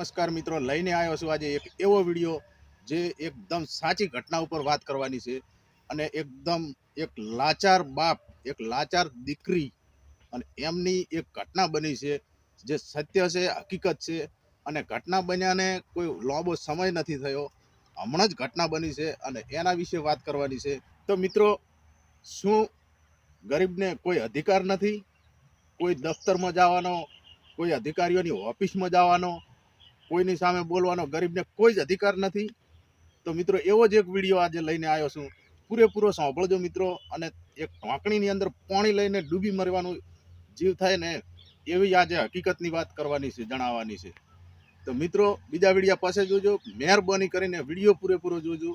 નમસ્કાર મિત્રો, લઈને આવ્યો છું આજે એક એવો વીડિયો જે એકદમ સાચી ઘટના ઉપર વાત કરવાની છે અને એકદમ એક લાચાર બાપ, એક લાચાર દીકરી અને એમની એક ઘટના બની છે જે સત્ય છે, હકીકત છે અને ઘટના બન્યાને કોઈ લાંબો સમય નથી થયો. હમણાં જ ઘટના બની છે અને એના વિશે વાત કરવાની છે. તો મિત્રો, શું ગરીબને કોઈ અધિકાર નથી? કોઈ દફતરમાં જવાનો, કોઈ અધિકારીઓની ઓફિસમાં જવાનો કોઈની સામે બોલવાનો ગરીબને કોઈ જ અધિકાર નથી. તો મિત્રો, એવો જ એક વીડિયો આજે લઈને આવ્યો છું. પૂરેપૂરો સાંભળજો મિત્રો, અને એક ઢોકણીની અંદર પાણી લઈને ડૂબી મરવાનું જીવ થાય ને, એવી આજે હકીકતની વાત કરવાની છે, જણાવવાની છે. તો મિત્રો, બીજા વિડીયા પાસે જોજો, મહેરબાની કરીને વીડિયો પૂરેપૂરો જોજો,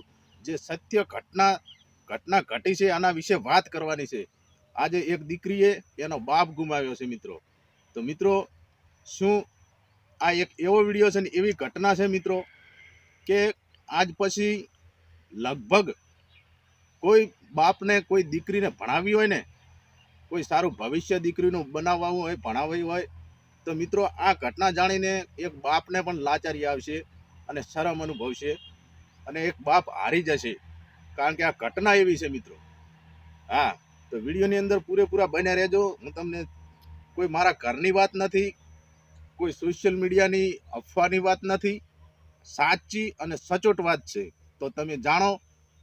જે સત્ય ઘટના ઘટના ઘટી છે આના વિશે વાત કરવાની છે. આજે એક દીકરીએ એનો બાપ ગુમાવ્યો છે મિત્રો. તો મિત્રો, શું આ એક એવો વીડિયો છે ને એવી ઘટના છે મિત્રો કે આજ પછી લગભગ કોઈ બાપને, કોઈ દીકરીને ભણાવી હોય ને, કોઈ સારું ભવિષ્ય દીકરીનું બનાવવું હોય ભણાવવી હોય, તો મિત્રો આ ઘટના જાણીને એક બાપને પણ લાચારી આવશે અને શરમ અનુભવશે અને એક બાપ હારી જશે. કારણ કે આ ઘટના એવી છે મિત્રો. હા, તો વિડીયોની અંદર પૂરેપૂરા બન્યા રહેજો. હું તમને કોઈ મારા ઘરની વાત નથી કોઈ સોશિયલ મીડિયાની અફવાની વાત નથી, સાચી અને સચોટ વાત છે. તો તમે જાણો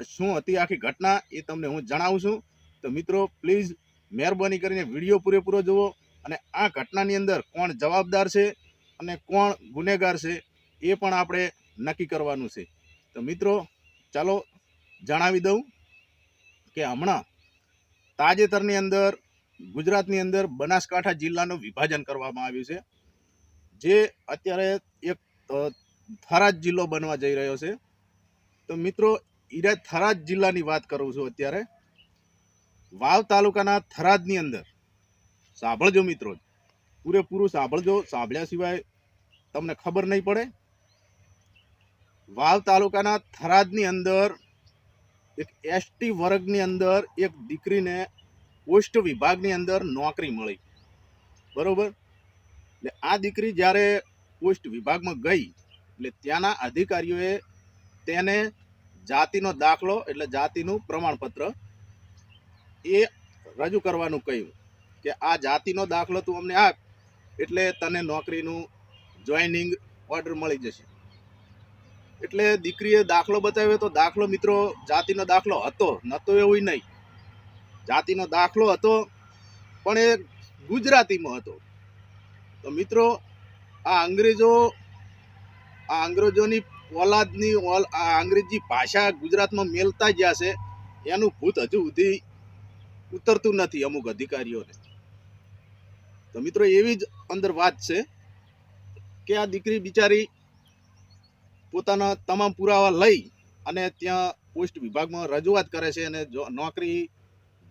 શું હતી આખી ઘટના એ તમને હું જણાવું છું. તો મિત્રો પ્લીઝ મહેરબાની કરીને વીડિયો પૂરેપૂરો જુઓ અને આ ઘટનાની અંદર કોણ જવાબદાર છે અને કોણ ગુનેગાર છે એ પણ આપણે નક્કી કરવાનું છે. તો મિત્રો, ચાલો જણાવી દઉં કે હમણાં તાજેતરની અંદર ગુજરાતની અંદર બનાસકાંઠા જિલ્લાનું વિભાજન કરવામાં આવ્યું છે. જે અત્યારે એક થરાદ જિલ્લો બનવા જઈ રહ્યો છે. તો મિત્રો, ઈરા થરાદ જિલ્લાની વાત કરું છું અત્યારે. વાવ તાલુકાના થરાદની અંદર, સાંભળજો મિત્રો, પૂરેપૂરું સાંભળજો. સાંભળ્યા સિવાય તમને ખબર નહીં પડે. વાવ તાલુકાના થરાદની અંદર, એક એસટી વર્ગની અંદર એક દીકરીને પોસ્ટ વિભાગની અંદર નોકરી મળી. બરોબર? એટલે આ દીકરી જ્યારે પોસ્ટ વિભાગમાં ગઈ, એટલે ત્યાંના અધિકારીઓએ તેને જાતિનો દાખલો, એટલે જાતિનું પ્રમાણપત્ર એ રજૂ કરવાનું કહ્યું કે આ જાતિનો દાખલો તું અમને આપ, એટલે તને નોકરીનું જોઈનિંગ ઓર્ડર મળી જશે. એટલે દીકરીએ દાખલો બતાવ્યો તો દાખલો મિત્રો જાતિનો દાખલો હતો, નહોતો એવું નહીં. જાતિનો દાખલો હતો, પણ એ ગુજરાતીમાં હતો. તો મિત્રો, આ અંગ્રેજો, આ અંગ્રેજોની ઓલાદની ઓલ, આ અંગ્રેજી ભાષા ગુજરાતમાં મેલતા જ્યાં છે, એનું ભૂત હજુ સુધી ઉતરતું નથી અમુક અધિકારીઓને. તો મિત્રો, એવી જ અંદર વાત છે કે આ દીકરી બિચારી પોતાના તમામ પુરાવા લઈ અને ત્યાં પોસ્ટ વિભાગમાં રજૂઆત કરે છે અને નોકરી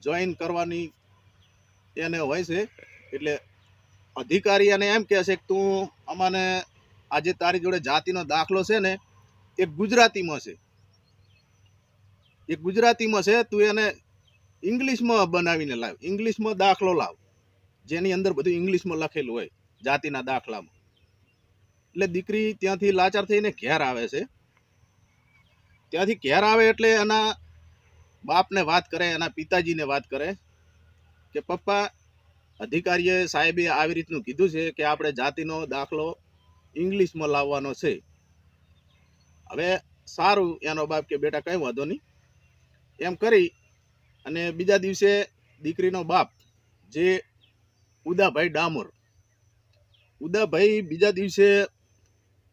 જોઈન કરવાની એને હોય છે, એટલે અધિકારી એને એમ કહે છે કે તું અમાને આજે તારી જોડે જાતિનો દાખલો છે ને એ ગુજરાતીમાં છે. એ ગુજરાતીમાં છે, તું એને ઇંગ્લિશમાં બનાવીને લાવ, ઇંગ્લિશમાં દાખલો લાવ. જેની અંદર બધું ઇંગ્લિશમાં લખેલું હોય, જાતિના દાખલામાં. એટલે દીકરી ત્યાંથી લાચાર થઈને ઘેર આવે છે. ત્યાંથી ઘેર આવે એટલે એના બાપને વાત કરે, એના પિતાજીને વાત કરે કે, પપ્પા અધિકારીએ સાહેબે આવી રીતનું કીધું છે કે આપણે જાતિનો દાખલો ઇંગ્લિશમાં લાવવાનો છે. હવે સારું એનો બાપ કે બેટા કંઈ વાંધો નહીં. એમ કરી અને બીજા દિવસે દીકરીનો બાપ જે ઉદાભાઈ ડામોર, ઉદાભાઈ બીજા દિવસે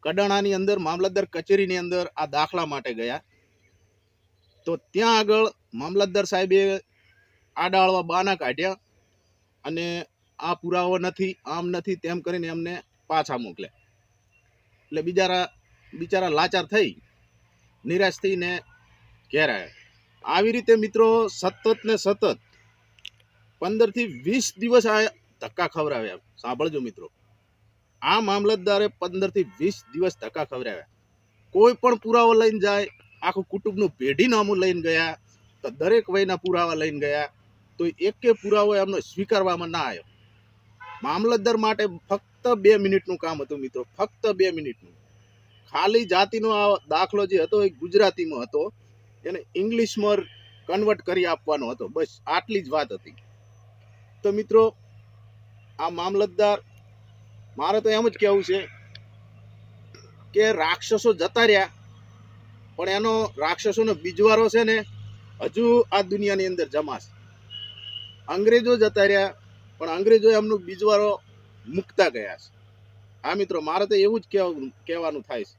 કડાણાની અંદર, મામલતદાર કચેરીની અંદર આ દાખલા માટે ગયા. તો ત્યાં આગળ મામલતદાર સાહેબે આડાળવા બાના કાઢ્યા. અને આ પુરાવો નથી, આમ નથી, તેમ કરીને એમને પાછા મોકલે એટલે બિચારા બિચારા લાચાર થઈ, નિરાશ થઈને ઘેરાય આવી રીતે મિત્રો સતત ને સતત પંદરથી વીસ દિવસ આ ધક્કા ખવડાવ્યા. સાંભળજો મિત્રો. આ મામલતદારે પંદરથી વીસ દિવસ ધક્કા ખવડાવ્યા. કોઈ પણ પુરાવો લઈને જાય, આખું કુટુંબનું પેઢીનામું લઈને ગયા, તો દરેક વયના પુરાવા લઈને ગયા તો એકે પુરાવો એમનો સ્વીકારવામાં ના આવ્યો. મામલતદાર માટે ફક્ત બે મિનિટનું કામ હતું મિત્રો, ફક્ત બે મિનિટનું. ખાલી જાતિનો આ દાખલો જે હતો એ ગુજરાતીમાં હતો, એને ઇંગ્લિશમાં કન્વર્ટ કરી આપવાનો હતો, બસ આટલી જ વાત હતી. તો મિત્રો, આ મામલતદાર, મારે તો એમ જ કહેવું છે કે રાક્ષસો જતા રહ્યા, પણ એનો રાક્ષસોનો બીજવારો છે ને હજુ આ દુનિયાની અંદર જમાશે. અંગ્રેજો જતા રહ્યા પણ અંગ્રેજો એમનું બીજવારો મૂકતા ગયા છે. હા મિત્રો, મારે તો એવું જ કહેવાનું થાય છે.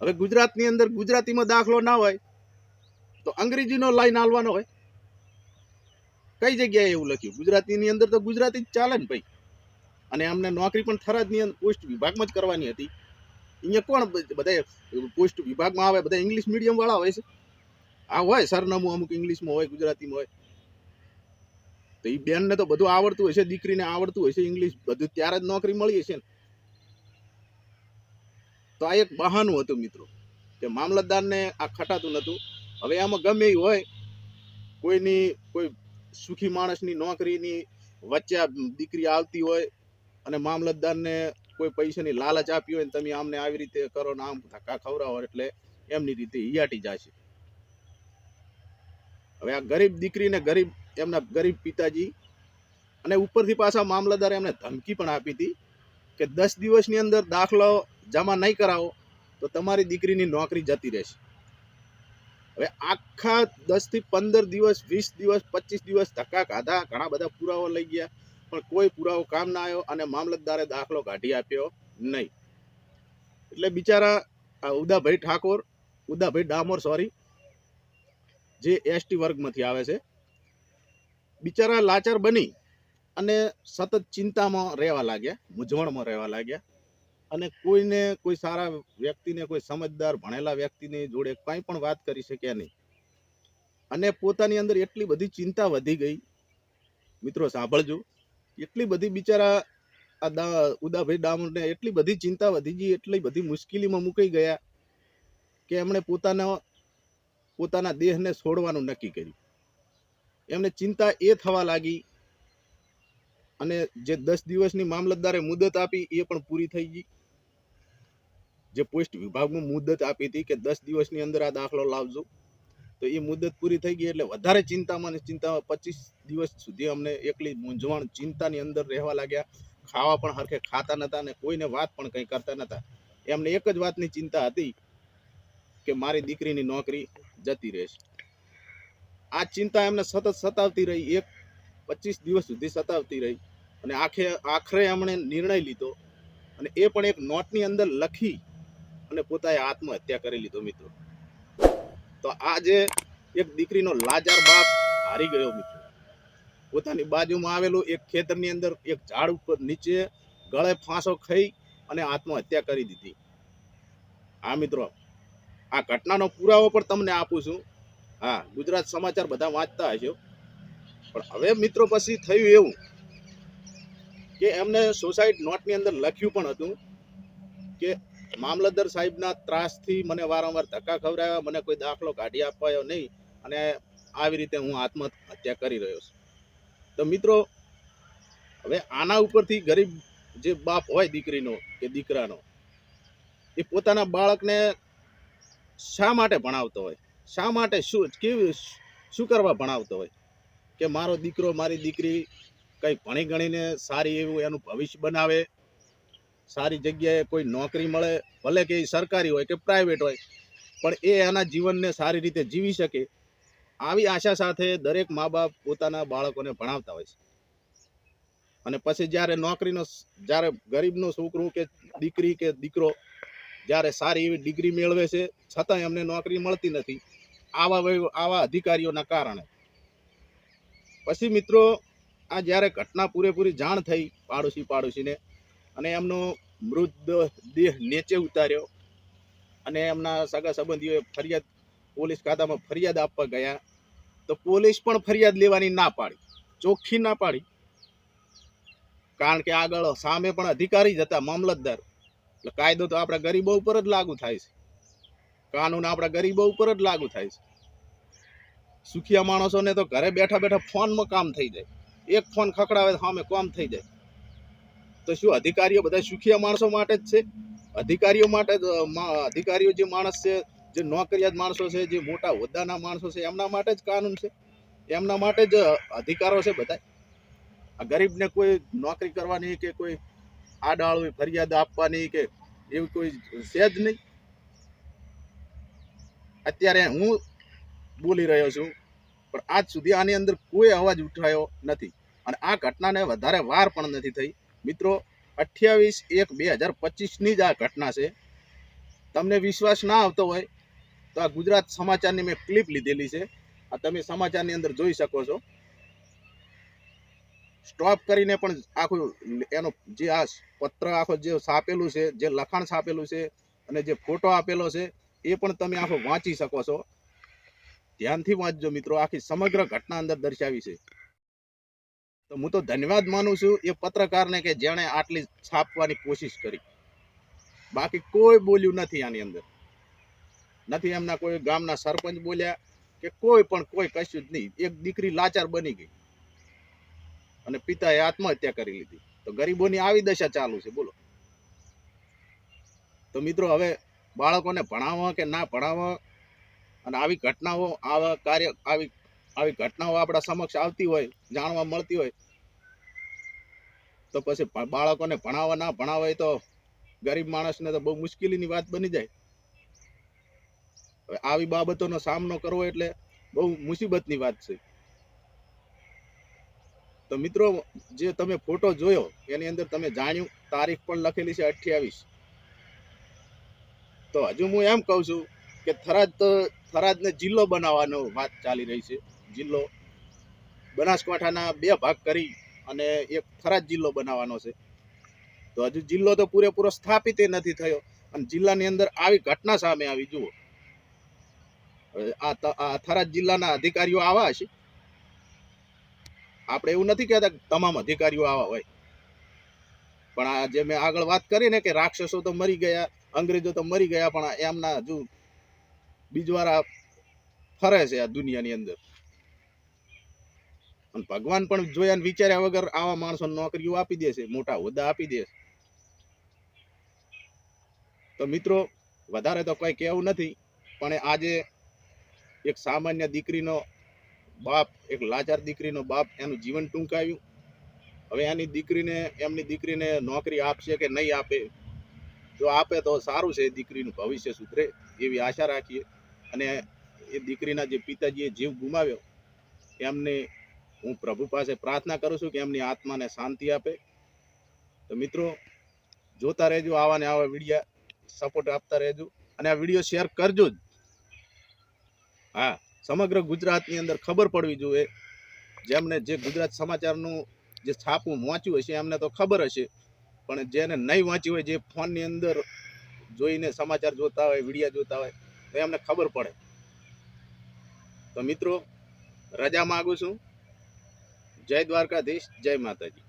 હવે ગુજરાતની અંદર ગુજરાતીમાં દાખલો ના હોય, તો અંગ્રેજીનો લાઈન હાલવાનો હોય. કઈ જગ્યાએ એવું લખ્યું? ગુજરાતીની અંદર તો ગુજરાતી જ ચાલે ને ભાઈ. અને અમને નોકરી પણ થરાદની અંદર પોસ્ટ વિભાગમાં જ કરવાની હતી. અહીંયા કોણ બધા પોસ્ટ વિભાગમાં આવે, બધા ઇંગ્લિશ મીડિયમવાળા હોય છે? આ હોય સરનામું અમુક ઇંગ્લિશમાં હોય, ગુજરાતીમાં હોય. તો એ બેનને તો બધું આવડતું હશે દીકરીને આવડતું હશે ઇંગ્લિશ બધું ત્યારે જ નોકરી મળી હશે ને. તો આ એક બહાનું હતું મિત્રો, કે મામલતદારને આ ખટાતું નહોતું હવે આમાં ગમે એ હોય, કોઈની, કોઈ સુખી માણસની નોકરીની વચ્ચે દીકરી આવતી હોય અને મામલતદારને કોઈ પૈસાની લાલચ આપી હોય ને તમે આમને આવી રીતે કરો ને આમ ધક્કા ખવડાવો એટલે એમની રીતે હિયાટી જશે હવે આ ગરીબ દીકરીને ગરીબ એમના ગરીબ પિતાજી અને ઉપરથી પાછા મામલતદારે એમને ધમકી પણ આપી હતી કે દસ દિવસની અંદર દાખલો જમા નહીં કરાવો તો તમારી દીકરીની નોકરી જતી રહેશે. હવે આખા દસથી પંદર દિવસ, વીસ દિવસ, પચીસ દિવસ ધક્કા ખાધા, ઘણા બધા પુરાવો લઈ ગયા, પણ કોઈ પુરાવો કામ ના આવ્યો અને મામલતદારે દાખલો કાઢી આપ્યો નહીં. એટલે બિચારા આ ઉદાભાઈ ઠાકોર, ઉદાભાઈ ડામોર સોરી જે એસટી વર્ગમાંથી આવે છે બિચારા લાચાર બની અને સતત ચિંતામાં રહેવા લાગ્યા, મૂંઝવણમાં રહેવા લાગ્યા. અને કોઈને કોઈ સારા વ્યક્તિને, કોઈ સમજદાર, ભણેલા વ્યક્તિની જોડે કંઈ પણ વાત કરી શક્યા નહીં. અને પોતાની અંદર એટલી બધી ચિંતા વધી ગઈ. મિત્રો, સાંભળજો. એટલી બધી બિચારા આ દા, ઉદાભાઈ ડામરને એટલી બધી ચિંતા વધી ગઈ, એટલી બધી મુશ્કેલીમાં મુકાઈ ગયા કે એમણે પોતાના પોતાના દેહને છોડવાનું નક્કી કર્યું. એમને ચિંતા એ થવા લાગી. અને જે દસ દિવસની મામલતદારે મુદત આપી એ પણ પૂરી થઈ ગઈ. જે પોસ્ટ વિભાગમાં મુદત આપી હતી કે દસ દિવસની અંદર આ દાખલો લાવજો. તો એ મુદત પૂરી થઈ ગઈ એટલે વધારે ચિંતામાં ને ચિંતામાં પચીસ દિવસ સુધી અમને એકલી મૂંઝવણ ચિંતાની અંદર રહેવા લાગ્યા. ખાવા પણ હરખે ખાતા નતા અને કોઈને વાત પણ કંઈ કરતા નહોતા એમને એક જ વાતની ચિંતા હતી કે મારી દીકરીની નોકરી જતી રહેશે. આ ચિંતા એમને સતત સતાવતી રહી. એક પચીસ દિવસ સુધી સતાવતી રહી અને આખે આખરે એમણે નિર્ણય લીધો અને એ પણ એક નોટની અંદર લખી અને પોતાએ આત્મહત્યા કરી લીધો મિત્રો. તો આજે એક દીકરીનો લાચાર બાપ હારી ગયો મિત્રો. પોતાની બાજુમાં આવેલું એક ખેતરની અંદર એક ઝાડ ઉપર નીચે ગળે ફાંસો ખાઈ અને આત્મહત્યા કરી દીધી. હા મિત્રો, આ ઘટનાનો પુરાવો પણ તમને આપું છું. હા, ગુજરાત સમાચાર બધા વાંચતા હશો પણ હવે મિત્રો પછી થયું એવું કે એમને સોસાઇટ નોટની અંદર લખ્યું પણ હતું કે મામલતદાર સાહેબના ત્રાસથી મને વારંવાર ધક્કા ખવડાવ્યા, મને કોઈ દાખલો કાઢી અપાયો નહીં અને આવી રીતે હું આત્મહત્યા કરી રહ્યો છું. તો મિત્રો, હવે આના ઉપરથી ગરીબ જે બાપ હોય દીકરીનો કે દીકરાનો, એ પોતાના બાળકને શા માટે ભણાવતો હોય? શા માટે શું, કેવી શું કરવા ભણાવતો હોય? કે મારો દીકરો, મારી દીકરી કંઈ ભણી ગણીને સારી એવું એનું ભવિષ્ય બનાવે? સારી જગ્યાએ કોઈ નોકરી મળે, ભલે કે એ સરકારી હોય કે પ્રાઇવેટ હોય, પણ એ એના જીવનને સારી રીતે જીવી શકે આવી આશા સાથે દરેક મા બાપ પોતાના બાળકોને ભણાવતા હોય છે. અને પછી જ્યારે નોકરીનો જ્યારે ગરીબનો છોકરો કે દીકરી કે દીકરો જ્યારે સારી એવી ડિગ્રી મેળવે છે છતાં એમને નોકરી મળતી નથી. આવા આવા અધિકારીઓના કારણે. પછી મિત્રો, આ જ્યારે ઘટના પૂરેપૂરી જાણ થઈ પાડોશી પાડોશીને અને એમનો મૃતદેહ નીચે ઉતાર્યો અને એમના સગા સંબંધીઓએ ફરિયાદ, પોલીસ ખાતામાં ફરિયાદ આપવા ગયા, તો પોલીસ પણ ફરિયાદ લેવાની ના પાડી, ચોખ્ખી ના પાડી. કારણ કે આગળ સામે પણ અધિકારી જ હતા, મામલતદાર. એટલે કાયદો તો આપણા ગરીબો ઉપર જ લાગુ થાય છે. કાનૂન આપણા ગરીબો ઉપર જ લાગુ થાય છે. સુખિયા માણસોને તો ઘરે બેઠા બેઠા ફોનમાં કામ થઈ જાય. એક ફોન ખકડાવે સામે કામ થઈ જાય. તો શું અધિકારીઓ બધા સુખિયા માણસો માટે જ છે? અધિકારીઓ માટે અધિકારીઓ જે માણસ છે, જે નોકરિયાત માણસો છે, જે મોટા હોદ્દાના માણસો છે, એમના માટે જ કાનૂન છે? એમના માટે જ અધિકારો છે બધા? આ ગરીબને કોઈ નોકરી કરવાની કે કોઈ આડાળવી ફરિયાદ આપવાની કે એવું કોઈ છે જ નહીં? અત્યારે હું બોલી રહ્યો છું, પણ આજ સુધી આની અંદર કોઈ અવાજ ઉઠાયો નથી. અને આ ઘટનાને વધારે વાર પણ નથી થઈ. મિત્રો, અઠ્યાવીસ એક બે હજાર પચીસની જ આ ઘટના છે. તમને વિશ્વાસ ના આવતો હોય, તો આ ગુજરાત સમાચારની મેં ક્લિપ લીધેલી છે. આ તમે સમાચારની અંદર જોઈ શકો છો. સ્ટોપ કરીને પણ આખું એનો જે આ પત્ર આખો જે છાપેલું છે, જે લખાણ છાપેલું છે, અને જે ફોટો આપેલો છે એ પણ તમે આખો વાંચી શકો છો. ધ્યાનથી વાંચજો મિત્રો, આખી સમગ્ર ઘટના અંદર દર્શાવી છે. તો હું તો ધન્યવાદ માનું છું એ પત્રકારને કે જેણે આટલી છાપવાની કોશિશ કરી. બાકી કોઈ બોલ્યું નથી આની અંદર. નથી એમના કોઈ ગામના સરપંચ બોલ્યા કે કોઈ પણ, કોઈ કશું જ નહીં. એક દીકરી લાચાર બની ગઈ. અને પિતાએ આત્મહત્યા કરી લીધી. તો ગરીબોની આવી દશા ચાલુ છે, બોલો. તો મિત્રો, હવે બાળકોને ભણાવવા કે ના ભણાવવા? અને આવી ઘટનાઓ, આવા કાર્ય, આવી આવી ઘટનાઓ આપણા સમક્ષ આવતી હોય, જાણવા મળતી હોય, તો પછી બાળકોને ભણાવવા, ના ભણાવાય તો ગરીબ માણસને તો બહુ મુશ્કેલીની વાત બની જાય. હવે આવી બાબતોનો સામનો કરવો એટલે બહુ મુસીબતની વાત છે. તો મિત્રો, જે તમે ફોટો જોયો, એની અંદર તમે જાણ્યું, તારીખ પણ લખેલી છે અઠ્યાવીસ. તો હજુ હું એમ કહું છું કે થરાદ તો થરાદને જિલ્લો બનાવવાનો વાત ચાલી રહી છે. જિલ્લો બનાસકાંઠાના બે ભાગ કરી અને એક થરાદ જિલ્લો બનાવવાનો છે. તો હજુ જિલ્લો તો પૂરેપૂરો સ્થાપિત નથી થયો. અને જિલ્લાની અંદર આવી ઘટના સામે આવી, જુઓ. આ થરાદ જિલ્લાના અધિકારીઓ આવા હશે. આપણે એવું નથી કહેતા તમામ અધિકારીઓ આવા હોય. પણ આ જે મેં આગળ વાત કરી ને કે રાક્ષસો તો મરી ગયા અંગ્રેજો તો મરી ગયા, પણ એમના હજુ બીજવારા ફરે છે આ દુનિયાની અંદર. અને ભગવાન પણ જોયા વિચાર્યા વગર આવા માણસો નોકરીઓ આપી દે છે, મોટા હોદ્દા આપી દે છે. તો મિત્રો, વધારે તો કંઈ કહેવું નથી, પણ આજે એક સામાન્ય દીકરીનો બાપ, એક લાચાર દીકરીનો બાપ એનું જીવન ટૂંકાવ્યું. હવે એની દીકરીને, એમની દીકરીને નોકરી આપશે કે નહીં આપે જો આપે તો સારું છે દીકરીનું ભવિષ્ય સુધરે એવી આશા રાખીએ. અને એ દીકરીના જે પિતાજીએ જીવ ગુમાવ્યો, એમને હું પ્રભુ પાસે પ્રાર્થના કરું છું કે એમની આત્માને શાંતિ આપે. તો મિત્રો, જોતા રહેજો, આવા ને આવા વિડીયા સપોર્ટ આપતા રહેજો અને આ વીડિયો શેર કરજો જ. હા, સમગ્ર ગુજરાતની અંદર ખબર પડવી જોઈએ. જેમને જે ગુજરાત સમાચારનું જે છાપું વાંચ્યું હશે એમને તો ખબર હશે. પણ જેને નહીં વાંચ્યું હોય, જે ફોનની અંદર જોઈને સમાચાર જોતા હોય, વિડીયા જોતા હોય, તો એમને ખબર પડે. તો મિત્રો, રજા માગું છું. જય દ્વારકાધીશ, જય માતાજી.